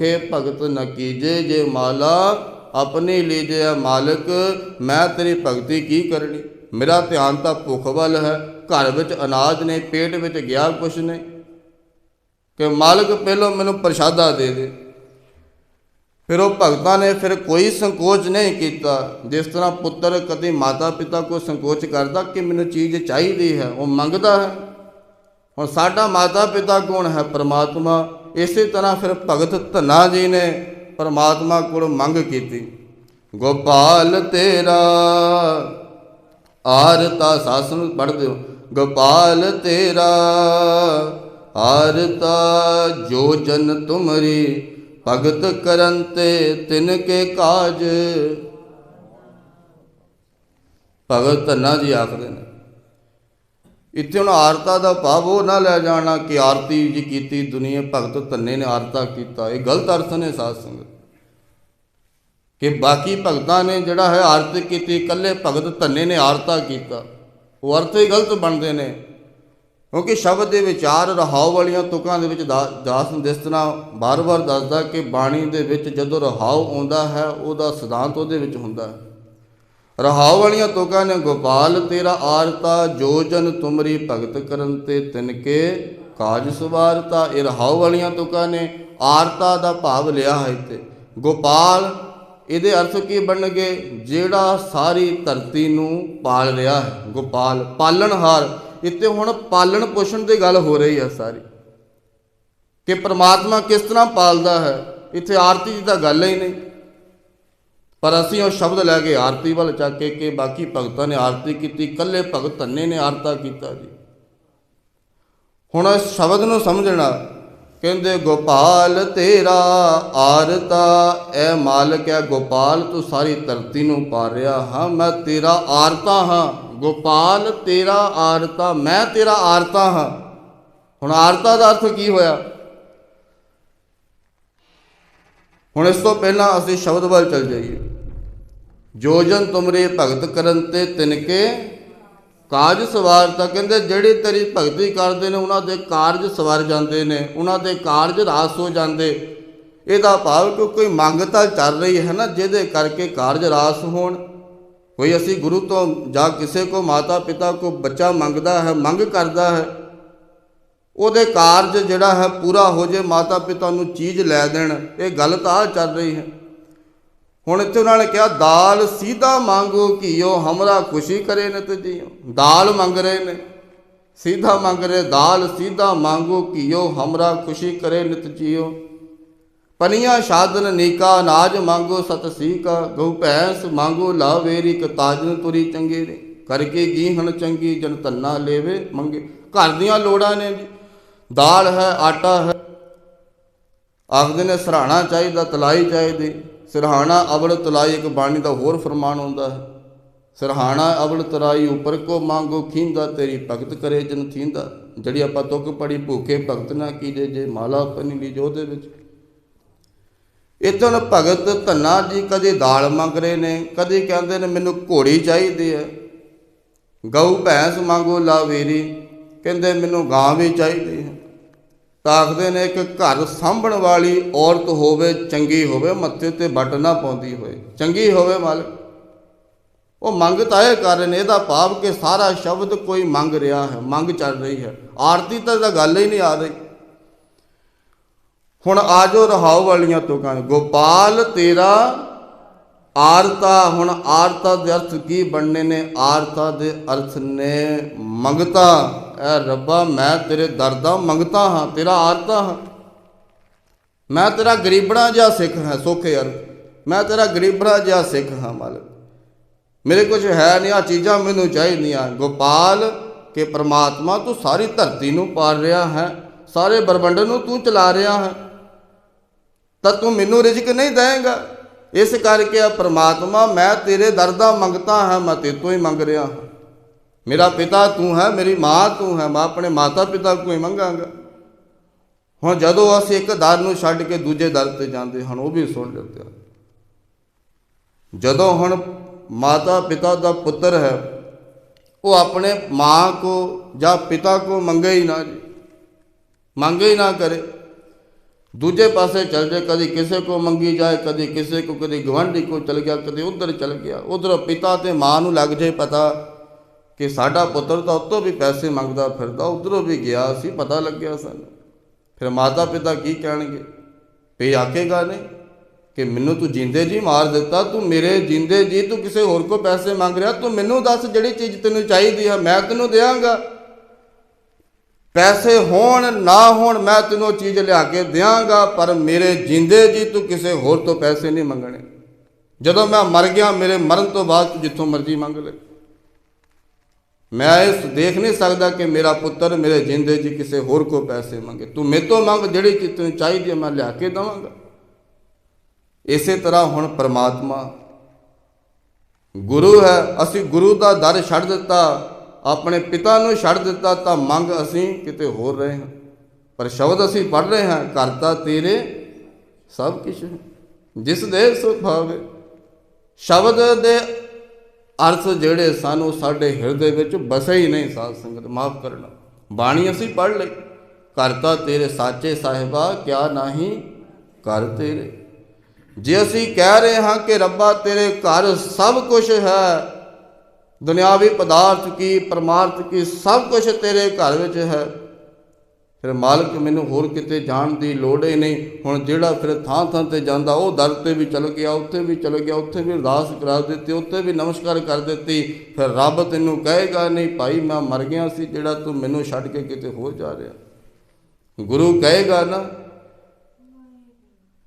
ਭੁਖੇ ਭਗਤ ਨ ਕੀਜੇ ਜੇ ਮਾਲਾ, ਆਪਣੀ ਲੀਜੇ ਮਾਲਕ, ਮੈਂ ਤੇਰੀ ਭਗਤੀ ਕੀ ਕਰਨੀ? ਮੇਰਾ ਧਿਆਨ ਤਾਂ ਭੁੱਖ ਵੱਲ ਹੈ, ਘਰ ਵਿੱਚ ਅਨਾਜ ਨੇ, ਪੇਟ ਵਿੱਚ ਗਿਆ ਕੁਛ ਨਹੀਂ। ਕਿ ਮਾਲਕ ਪਹਿਲਾਂ ਮੈਨੂੰ ਪ੍ਰਸ਼ਾਦਾ ਦੇ ਦੇ। ਫਿਰ ਉਹ ਭਗਤਾਂ ਨੇ ਫਿਰ ਕੋਈ ਸੰਕੋਚ ਨਹੀਂ ਕੀਤਾ। ਜਿਸ ਤਰ੍ਹਾਂ ਪੁੱਤਰ ਕਦੇ ਮਾਤਾ ਪਿਤਾ ਕੋ ਸੰਕੋਚ ਕਰਦਾ ਕਿ ਮੈਨੂੰ ਚੀਜ਼ ਚਾਹੀਦੀ ਹੈ, ਉਹ ਮੰਗਦਾ ਹੈ। ਹੁਣ ਸਾਡਾ ਮਾਤਾ ਪਿਤਾ ਕੌਣ ਹੈ? ਪ੍ਰਮਾਤਮਾ। ਇਸੇ ਤਰ੍ਹਾਂ ਫਿਰ ਭਗਤ ਧੰਨਾ ਜੀ ਨੇ ਪਰਮਾਤਮਾ ਕੋਲ ਮੰਗ ਕੀਤੀ, ਗੋਪਾਲ ਤੇਰਾ ਆਰਤਾ ਸਾਸਨ ਪੜ੍ਹਦੇ ਹੋ ਗੋਪਾਲ ਤੇਰਾ ਆਰਤਾ ਜੋ ਜਨ ਤੁਮਰੀ ਭਗਤ ਕਰਨ ਤੇ ਤਿਨ ਕੇ ਕਾਜ। ਭਗਤ ਧੰਨਾ ਜੀ ਆਖਦੇ ਨੇ ਇੱਥੇ ਹੁਣ ਆਰਤਾ ਦਾ ਭਾਵ ਉਹ ਨਾ ਲੈ ਜਾਣਾ ਕਿ ਆਰਤੀ ਜੀ ਕੀਤੀ, ਦੁਨੀਆ ਭਗਤ ਧੰਨੇ ਨੇ ਆਰਤਾ ਕੀਤਾ। ਇਹ ਗਲਤ ਅਰਥ ਨੇ ਸਾਧ ਸੰਗਤ। ਕਿ ਬਾਕੀ ਭਗਤਾਂ ਨੇ ਜਿਹੜਾ ਹੈ ਆਰਤੀ ਕੀਤੀ, ਇਕੱਲੇ ਭਗਤ ਧੰਨੇ ਨੇ ਆਰਤਾ ਕੀਤਾ। ਉਹ ਅਰਥ ਹੀ ਗਲਤ ਬਣਦੇ ਨੇ। ਕਿਉਂਕਿ ਸ਼ਬਦ ਦੇ ਵਿਚਾਰ ਰਹਾਉ ਵਾਲੀਆਂ ਤੁਕਾਂ ਦੇ ਵਿੱਚ ਦਾ- ਦਾਸ ਨੂੰ। ਜਿਸ ਤਰ੍ਹਾਂ ਬਾਰ-ਬਾਰ ਦੱਸਦਾ ਕਿ ਬਾਣੀ ਦੇ ਵਿੱਚ ਜਦੋਂ ਰਹਾਉ ਆਉਂਦਾ ਹੈ, ਉਹਦਾ ਸਿਧਾਂਤ ਉਹਦੇ ਵਿੱਚ ਹੁੰਦਾ ਹੈ। ਰਹਾਉ ਵਾਲੀਆਂ ਤੁਕਾਂ ਨੇ, ਗੋਪਾਲ ਤੇਰਾ ਆਰਤਾ, ਜੋ ਜਨ ਤੁਮਰੀ ਭਗਤ ਕਰਨ ਤੇ ਤਿਨਕੇ, ਕਾਜ ਸੁਵਾਰਤਾ, ਇਹ ਰਹਾਉ ਵਾਲੀਆਂ ਤੁਕਾਂ ਨੇ, ਆਰਤਾ ਦਾ ਭਾਵ ਲਿਆ ਹੈ ਇੱਥੇ। ਗੋਪਾਲ, ਇਹਦੇ ਅਰਥ ਕੀ ਬਣਨਗੇ? ਜਿਹੜਾ ਸਾਰੀ ਧਰਤੀ ਨੂੰ ਪਾਲ ਰਿਹਾ ਹੈ, ਗੋਪਾਲ, ਪਾਲਣਹਾਰ। ਇੱਥੇ ਹੁਣ ਪਾਲਣ ਪੋਸ਼ਣ ਦੀ ਗੱਲ ਹੋ ਰਹੀ ਹੈ ਸਾਰੀ। ਕਿ ਪ੍ਰਮਾਤਮਾ ਕਿਸ ਤਰ੍ਹਾਂ ਪਾਲਦਾ ਹੈ? ਇੱਥੇ ਆਰਤੀ ਦੀ ਤਾਂ ਗੱਲ ਹੀ ਨਹੀਂ। ਪਰ ਅਸੀਂ ਉਹ ਸ਼ਬਦ ਲੈ ਕੇ ਆਰਤੀ ਵੱਲ ਚੱਕ ਕੇ ਕਿ ਬਾਕੀ ਭਗਤਾਂ ਨੇ ਆਰਤੀ ਕੀਤੀ, ਇਕੱਲੇ ਭਗਤ ਧੰਨੇ ਨੇ ਆਰਤਾ ਕੀਤਾ ਜੀ। ਹੁਣ ਇਸ ਸ਼ਬਦ ਨੂੰ ਸਮਝਣਾ, ਕਹਿੰਦੇ, ਗੋਪਾਲ ਤੇਰਾ ਆਰਤਾ, ਐ ਮਾਲਕ ਹੈ ਗੋਪਾਲ, ਤੂੰ ਸਾਰੀ ਧਰਤੀ ਨੂੰ ਪਾਲ ਰਿਹਾ ਹਾਂ, ਮੈਂ ਤੇਰਾ ਆਰਤਾ ਹਾਂ। ਗੋਪਾਲ ਤੇਰਾ ਆਰਤਾ, ਮੈਂ ਤੇਰਾ ਆਰਤਾ ਹਾਂ। ਹੁਣ ਆਰਤਾ ਦਾ ਅਰਥ ਕੀ ਹੋਇਆ? ਹੁਣ ਇਸ ਤੋਂ ਪਹਿਲਾਂ ਅਸੀਂ ਸ਼ਬਦ ਵੱਲ ਚੱਲ ਜਾਈਏ। ਜੋ ਜਨ ਤੁਮਰੇ ਭਗਤ ਕਰਨ ਤੇ ਤਿਨਕੇ ਕਾਜ ਸਵਾਰਤਾ ਕਹਿੰਦੇ ਜਿਹੜੇ ਤੇਰੀ ਭਗਤੀ ਕਰਦੇ ਨੇ, ਉਹਨਾਂ ਦੇ ਕਾਰਜ ਸਵਾਰ ਜਾਂਦੇ ਨੇ, ਉਹਨਾਂ ਦੇ ਕਾਰਜ ਰਾਸ ਹੋ ਜਾਂਦੇ। ਇਹਦਾ ਭਾਵ ਕਿ ਕੋਈ ਮੰਗ ਤਾਂ ਚੱਲ ਰਹੀ ਹੈ ਨਾ, ਜਿਹਦੇ ਕਰਕੇ ਕਾਰਜ ਰਾਸ ਹੋਣ। ਕੋਈ ਅਸੀਂ ਗੁਰੂ ਤੋਂ ਜਾਂ ਕਿਸੇ ਕੋ ਮਾਤਾ ਪਿਤਾ ਕੋ ਬੱਚਾ ਮੰਗਦਾ ਹੈ, ਮੰਗ ਕਰਦਾ ਹੈ, ਉਹਦੇ ਕਾਰਜ ਜਿਹੜਾ ਹੈ ਪੂਰਾ ਹੋ ਜੇ, ਮਾਤਾ ਪਿਤਾ ਨੂੰ ਚੀਜ਼ ਲੈ ਦੇਣ। ਇਹ ਗੱਲ ਤਾਂ ਚੱਲ ਰਹੀ ਹੈ। ਹੁਣ ਇੱਥੇ ਉਹਨਾਂ ਨੇ ਕਿਹਾ, ਦਾਲ ਸੀਧਾ ਮੰਗੋ ਘਿਓ, ਹਮਰਾ ਖੁਸ਼ੀ ਕਰੇ ਨਿਤ ਜੀਓ ਦਾਲ ਮੰਗ ਰਹੇ ਨੇ। ਸੀਧਾ ਮੰਗ ਰਹੇ, ਦਾਲ ਸੀਧਾ ਮੰਗੋ ਘਿਓ, ਹਮਰਾ ਖੁਸ਼ੀ ਕਰੇ ਨਿਤ ਜੀਓ ਪਨੀਆਂ ਸਾਧਨ ਨੀਕਾ, ਅਨਾਜ ਮੰਗੋ ਸਤ ਸੀਕਾ। ਗਊ ਭੈਂਸ ਮੰਗੋ ਲਾਵੇਰੀ ਕ ਤਾਜਨ ਤੁਰੀ ਚੰਗੇ ਨੇ। ਕਰਕੇ ਗੀਹਣ ਚੰਗੀ, ਜਨ ਧੰਨਾ ਲੇਵੇ ਮੰਗੇ। ਘਰ ਦੀਆਂ ਲੋੜਾਂ ਨੇ ਜੀ। ਦਾਲ ਹੈ, ਆਟਾ ਹੈ। ਆਖਦੇ ਨੇ, ਸਰਾਣਾ ਚਾਹੀਦਾ, ਤਲਾਈ ਚਾਹੀਦੀ। ਸਿਰਹਾਣਾ ਅਵਲ ਤਲਾਈ ਇੱਕ ਬਾਣੀ ਦਾ ਹੋਰ ਫਰਮਾਨ ਹੁੰਦਾ ਹੈ। ਸਿਰਹਾਣਾ ਅਵਲ ਤਰਾਈ ਉਪਰ ਕੋ ਮੰਗੋ ਖੀਂਦਾ, ਤੇਰੀ ਭਗਤ ਕਰੇ ਜਨ ਥੀਂਦਾ। ਜਿਹੜੀ ਆਪਾਂ ਤੁਕ ਪੜੀ ਭੂਖੇ ਭਗਤ ਨਾ ਕੀਜੇ, ਜੇ ਮਾਲਾ ਪਨੀ ਲਈ ਜੋਦੇ ਵਿੱਚ। ਇਤਨ ਭਗਤ ਧੰਨਾ ਜੀ ਕਦੇ ਦਾਲ ਮੰਗ ਰਹੇ ਨੇ, ਕਦੇ ਕਹਿੰਦੇ ਨੇ ਮੈਨੂੰ ਘੋੜੀ ਚਾਹੀਦੀ ਹੈ। ਗਊ ਭੈਂਸ ਮੰਗੋ ਲਾਵੇਰੀ, ਕਹਿੰਦੇ ਮੈਨੂੰ ਗਾਂ ਵੀ ਚਾਹੀਦੀ ਹੈ ਤਾਂ ਆਖਦੇ ਨੇ ਕਿ ਘਰ ਸਾਂਭਣ ਵਾਲੀ ਔਰਤ ਹੋਵੇ, ਚੰਗੀ ਹੋਵੇ, ਮੱਥੇ ਤੇ ਵੱਟ ਨਾ ਪਾਉਂਦੀ ਹੋਵੇ ਚੰਗੀ ਹੋਵੇ ਮਾਲਕ। ਉਹ ਮੰਗ ਤਾਂ ਇਹ ਕਰ ਰਹੇ ਨੇ, ਇਹਦਾ ਭਾਵ ਕਿ ਸਾਰਾ ਸ਼ਬਦ ਕੋਈ ਮੰਗ ਰਿਹਾ ਹੈ, ਮੰਗ ਚੱਲ ਰਹੀ ਹੈ। ਆਰਤੀ ਤਾਂ ਇਹਦਾ ਗੱਲ ਹੀ ਨਹੀਂ ਆ ਰਹੀ। ਹੁਣ ਆਜੋ ਰਹਾਉ ਵਾਲੀਆਂ ਤੁਕਾਂ ਗੋਪਾਲ, ਤੇਰਾ ਆਰਤਾ, ਹੁਣ ਆਰਤਾ ਦੇ ਅਰਥ ਕੀ ਬਣਨੇ ਨੇ? ਆਰਤਾ ਦੇ ਅਰਥ ਨੇ ਮੰਗਤਾ। ਐ ਰੱਬਾ, ਮੈਂ ਤੇਰੇ ਦਰ ਦਾ ਮੰਗਤਾ ਹਾਂ, ਤੇਰਾ ਆਰਤਾ ਹਾਂ। ਮੈਂ ਤੇਰਾ ਗਰੀਬੜਾ ਜਿਹਾ ਸਿੱਖ ਹਾਂ, ਸੋਖੇ ਅਰ ਮੈਂ ਤੇਰਾ ਗਰੀਬੜਾ ਜਿਹਾ ਸਿੱਖ ਹਾਂ, ਮਾਲਕ। ਮੇਰੇ ਕੁਝ ਹੈ ਨਹੀਂ ਆ ਚੀਜ਼ਾਂ ਮੈਨੂੰ ਚਾਹੀਦੀਆਂ। ਗੋਪਾਲ, ਕਿ ਪ੍ਰਮਾਤਮਾ ਤੂੰ ਸਾਰੀ ਧਰਤੀ ਨੂੰ ਪਾਲ ਰਿਹਾ ਹੈ, ਸਾਰੇ ਬਰਬੰਡ ਨੂੰ ਤੂੰ ਚਲਾ ਰਿਹਾ ਹੈ। ਤਾਂ ਤੂੰ ਮੈਨੂੰ ਰਿਜ਼ਕ ਨਹੀਂ ਦੇਵੇਂਗਾ? ਇਸ ਕਰਕੇ ਆ ਪ੍ਰਮਾਤਮਾ, ਮੈਂ ਤੇਰੇ ਦਰ ਦਾ ਮੰਗਤਾ ਹਾਂ, ਮੈਂ ਤੇ ਤੋਂ ਹੀ ਮੰਗ ਰਿਹਾ ਹਾਂ। ਮੇਰਾ ਪਿਤਾ ਤੂੰ ਹੈ, ਮੇਰੀ ਮਾਂ ਤੂੰ ਹੈ, ਮੈਂ ਆਪਣੇ ਮਾਤਾ ਪਿਤਾ ਕੋਲ ਹੀ ਮੰਗਾਂਗਾ। ਹੁਣ ਜਦੋਂ ਅਸੀਂ ਇੱਕ ਦਰ ਨੂੰ ਛੱਡ ਕੇ ਦੂਜੇ ਦਰ ਤੇ ਜਾਂਦੇ ਹਨ, ਉਹ ਵੀ ਸੁਣ ਲੈਂਦੇ ਆ ਜਦੋਂ ਹੁਣ ਮਾਤਾ ਪਿਤਾ ਦਾ ਪੁੱਤਰ ਹੈ, ਉਹ ਆਪਣੇ ਮਾਂ ਕੋ ਜਾਂ ਪਿਤਾ ਕੋ ਮੰਗੇ ਹੀ ਨਾ ਜੀ। ਮੰਗੇ ਹੀ ਨਾ ਕਰੇ। ਦੂਜੇ ਪਾਸੇ ਚੱਲ ਜਾਏ ਕਦੀ ਕਿਸੇ ਕੋ ਮੰਗੀ ਜਾਏ, ਕਦੀ ਕਿਸੇ ਕੋ ਕਦੀ ਗਵੰਡੀ ਕੋ ਚਲ ਗਿਆ, ਕਦੀ ਉਧਰ ਚਲ ਗਿਆ, ਉਧਰ ਪਿਤਾ ਤੇ ਮਾਂ ਨੂੰ ਲੱਗ ਜੇ ਪਤਾ ਕਿ ਸਾਡਾ ਪੁੱਤਰ ਤਾਂ ਉਤੋਂ ਵੀ ਪੈਸੇ ਮੰਗਦਾ ਫਿਰਦਾ, ਉਧਰੋਂ ਵੀ ਗਿਆ ਸੀ ਪਤਾ ਲੱਗਿਆ ਸਾਨੂੰ। ਫਿਰ ਮਾਤਾ ਪਿਤਾ ਕੀ ਕਹਿਣਗੇ? ਵੀ ਆਖੇਗਾ ਨਹੀਂ ਕਿ ਮੈਨੂੰ ਤੂੰ ਜਿੰਦੇ ਜੀ ਮਾਰ ਦਿੱਤਾ, ਤੂੰ ਮੇਰੇ ਜਿੰਦੇ ਜੀ, ਤੂੰ ਕਿਸੇ ਹੋਰ ਕੋ ਪੈਸੇ ਮੰਗ ਰਿਹਾ, ਤੂੰ ਮੈਨੂੰ ਦੱਸ ਜਿਹੜੀ ਚੀਜ਼ ਤੈਨੂੰ ਚਾਹੀਦੀ ਹੈ ਮੈਂ ਤੈਨੂੰ ਦੇਵਾਂਗਾ ਪੈਸੇ ਹੋਣ, ਨਾ ਹੋਣ ਮੈਂ ਤੈਨੂੰ ਚੀਜ਼ ਲਿਆ ਕੇ ਦਿਆਂਗਾ, ਪਰ ਮੇਰੇ ਜਿੰਦੇ ਜੀ ਤੂੰ ਕਿਸੇ ਹੋਰ ਤੋਂ ਪੈਸੇ ਨਹੀਂ ਮੰਗਣੇ। ਜਦੋਂ ਮੈਂ ਮਰ ਗਿਆ, ਮੇਰੇ ਮਰਨ ਤੋਂ ਬਾਅਦ ਤੂੰ ਜਿੱਥੋਂ ਮਰਜ਼ੀ ਮੰਗ ਲੈ। ਮੈਂ ਇਸ ਦੇਖ ਨਹੀਂ ਸਕਦਾ ਕਿ ਮੇਰਾ ਪੁੱਤਰ, ਮੇਰੇ ਜਿੰਦੇ ਜੀ ਕਿਸੇ ਹੋਰ ਕੋ ਪੈਸੇ ਮੰਗੇ। ਤੂੰ ਮੇਰੇ ਤੋਂ ਮੰਗ, ਜਿਹੜੀ ਚੀਜ਼ ਤੈਨੂੰ ਚਾਹੀਦੀ ਹੈ, ਮੈਂ ਲਿਆ ਕੇ ਦਵਾਂਗਾ। ਇਸੇ ਤਰ੍ਹਾਂ ਹੁਣ ਪ੍ਰਮਾਤਮਾ ਗੁਰੂ ਹੈ। ਅਸੀਂ ਗੁਰੂ ਦਾ ਦਰ ਛੱਡ ਦਿੱਤਾ। ਆਪਣੇ ਪਿਤਾ ਨੂੰ ਛੱਡ ਦਿੱਤਾ ਤਾਂ ਮੰਗ ਅਸੀਂ ਕਿਤੇ ਹੋਰ ਰਹੇ ਹਾਂ। ਪਰ ਸ਼ਬਦ ਅਸੀਂ ਪੜ ਰਹੇ ਹਾਂ ਕਰਤਾ ਤੇਰੇ ਸਭ ਕੁਝ ਜਿਸ ਦੇ ਸੁਭਾਵੇ ਸ਼ਬਦ ਦੇ ਅਰਥ ਜਿਹੜੇ ਸਾਨੂੰ ਸਾਡੇ ਹਿਰਦੇ ਵਿੱਚ ਵਸੇ ਹੀ ਨਹੀਂ ਸਾਧ ਸੰਗਤ, ਮਾਫ ਕਰਨਾ। ਬਾਣੀ ਅਸੀਂ ਪੜ ਲਈ। ਕਰਤਾ ਤੇਰੇ ਸਾਚੇ ਸਾਹਿਬਾ, ਕਿਆ ਨਹੀਂ ਕਰ ਤੇਰੇ। ਜੇ ਅਸੀਂ ਕਹਿ ਰਹੇ ਹਾਂ ਕਿ ਰੱਬਾ ਤੇਰੇ ਘਰ ਸਭ ਕੁਝ ਹੈ ਦੁਨਿਆਵੀ ਪਦਾਰਥ ਕੀ, ਪਰਮਾਰਥ ਕੀ, ਸਭ ਕੁਝ ਤੇਰੇ ਘਰ ਵਿੱਚ ਹੈ। ਫਿਰ ਮਾਲਕ ਮੈਨੂੰ ਹੋਰ ਕਿਤੇ ਜਾਣ ਦੀ ਲੋੜ ਹੀ ਨਹੀਂ। ਹੁਣ ਜਿਹੜਾ ਫਿਰ ਥਾਂ ਥਾਂ ਤੇ ਜਾਂਦਾ, ਉਹ ਦਰ ਤੇ ਵੀ ਚਲ ਗਿਆ, ਉੱਥੇ ਵੀ ਚਲ ਗਿਆ, ਉੱਥੇ ਵੀ ਅਰਦਾਸ ਕਰਾ ਦਿੱਤੀ, ਉੱਥੇ ਵੀ ਨਮਸਕਾਰ ਕਰ ਦਿੱਤੀ। ਫਿਰ ਰੱਬ ਤੈਨੂੰ ਕਹੇਗਾ, ਨਹੀਂ ਭਾਈ, ਮੈਂ ਮਰ ਗਿਆ ਸੀ, ਜਿਹੜਾ ਤੂੰ ਮੈਨੂੰ ਛੱਡ ਕੇ ਕਿਤੇ ਹੋਰ ਜਾ ਰਿਹਾ। ਗੁਰੂ ਕਹੇਗਾ ਨਾ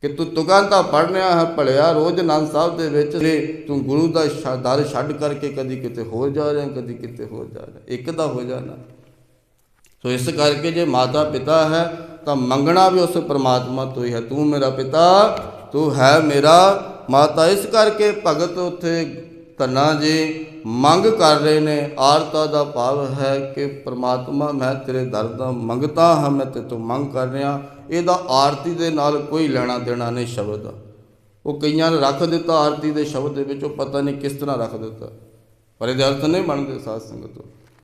ਕਿ ਤੂੰ ਤੁਕਾਂ ਤਾਂ ਪੜਨਿਆ ਹੈ ਭਲਿਆ, ਰੋਜ਼ ਨੰਦ ਸਾਹਿਬ ਦੇ ਵਿੱਚ ਤੇ ਤੂੰ ਗੁਰੂ ਦਾ ਸ਼- ਦਰ ਛੱਡ ਕਰਕੇ ਕਦੀ ਕਿਤੇ ਹੋਰ ਜਾ ਰਿਹਾ, ਕਦੀ ਕਿਤੇ ਹੋਰ ਜਾ ਰਿਹਾ। ਇੱਕ ਦਾ ਹੋ ਜਾਣਾ। ਸੋ ਇਸ ਕਰਕੇ ਜੇ ਮਾਤਾ ਪਿਤਾ ਹੈ, ਤਾਂ ਮੰਗਣਾ ਵੀ ਉਸ ਪਰਮਾਤਮਾ ਤੋਂ ਹੀ ਹੈ। ਤੂੰ ਮੇਰਾ ਪਿਤਾ, ਤੂੰ ਹੈ ਮੇਰਾ ਮਾਤਾ। ਇਸ ਕਰਕੇ ਭਗਤ ਉੱਥੇ ਧੰਨਾ ਜੀ ਮੰਗ ਕਰ ਰਹੇ ਨੇ, ਆਰਤਾ ਦਾ ਭਾਵ ਹੈ ਕਿ ਪ੍ਰਮਾਤਮਾ ਮੈਂ ਤੇਰੇ ਦਰ ਦਾ ਮੰਗਤਾ ਹਾਂ, ਮੈਂ ਤੇ ਤੋਂ ਮੰਗ ਕਰ ਰਿਹਾ। ਇਹਦਾ ਆਰਤੀ ਦੇ ਨਾਲ ਕੋਈ ਲੈਣਾ ਦੇਣਾ ਨਹੀਂ ਸ਼ਬਦ। ਦਾ ਉਹ ਕਈਆਂ ਨੇ ਰੱਖ ਦਿੱਤਾ ਆਰਤੀ ਦੇ ਸ਼ਬਦ ਦੇ ਵਿੱਚ, ਉਹ ਪਤਾ ਨਹੀਂ ਕਿਸ ਤਰ੍ਹਾਂ ਰੱਖ ਦਿੱਤਾ। ਪਰ ਇਹਦੇ ਅਰਥ ਨਹੀਂ ਬਣਦੇ ਸਾਧ ਤੋਂ